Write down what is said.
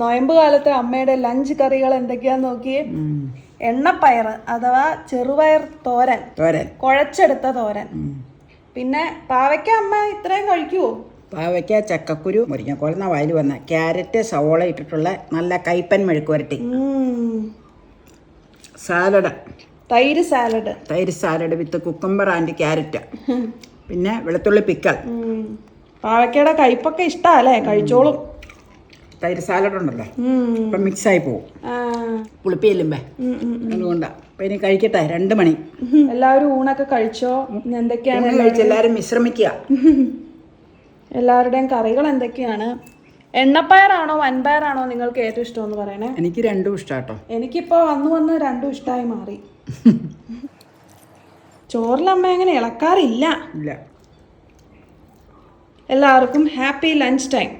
നോയമ്പ് കാലത്തെ അമ്മയുടെ ലഞ്ച് കറികൾ എന്തൊക്കെയാന്ന് നോക്കിയേ? എണ്ണപ്പയർ അഥവാ ചെറുപയർ തോരൻ. തോരൻ. കുഴച്ചെടുത്ത തോരൻ. പിന്നെ പാവയ്ക്ക അമ്മ ഇത്രയും കഴിക്കുവോ? പാവയ്ക്ക ചക്കക്കുരു മുരിങ്ങക്കോലെന്ന വായിൽ വന്ന. ക്യാരറ്റ് സവോള ഇട്ടിട്ടുള്ള നല്ല കൈപ്പൻ മെഴുക്ക് വരട്ടി. സാലഡ്. തൈര് സാലഡ്. തൈര് salad with cucumber and carrot. പിന്നെ വെളുത്തുള്ളി പിക്കൽ. പാവയ്ക്കയുടെ കയ്പൊക്കെ ഇഷ്ടമല്ലേ കഴിച്ചോളും. തൈര് സാലഡ് ഉണ്ടല്ലോ. അപ്പൊ മിക്സ് ആയി പോവും. പുളിപ്പിയല്ലേ പുളിപ്പിയില്ലുമ്പേ. അതുകൊണ്ടാണ് അപ്പം ഇനി കഴിക്കട്ടെ രണ്ട് മണി. എല്ലാവരും ഊണൊക്കെ കഴിച്ചോ? എന്തൊക്കെയാണ് എല്ലാരും കഴിച്ച് എല്ലാവരും വിശ്രമിക്കുക. എല്ലാവരുടെയും കറികൾ എന്തൊക്കെയാണ്? എണ്ണപ്പയറാണോ വൻപയറാണോ നിങ്ങൾക്ക് ഏറ്റവും ഇഷ്ടം എന്ന് പറയണേ? എനിക്ക് രണ്ടും ഇഷ്ടാട്ടോ. എനിക്കിപ്പോൾ വന്നു വന്ന് രണ്ടും ഇഷ്ടമായി മാറി. ചോറിലമ്മ അങ്ങനെ ഇളക്കാറില്ല. ഇല്ല. എല്ലാവർക്കും ഹാപ്പി ലഞ്ച് ടൈം.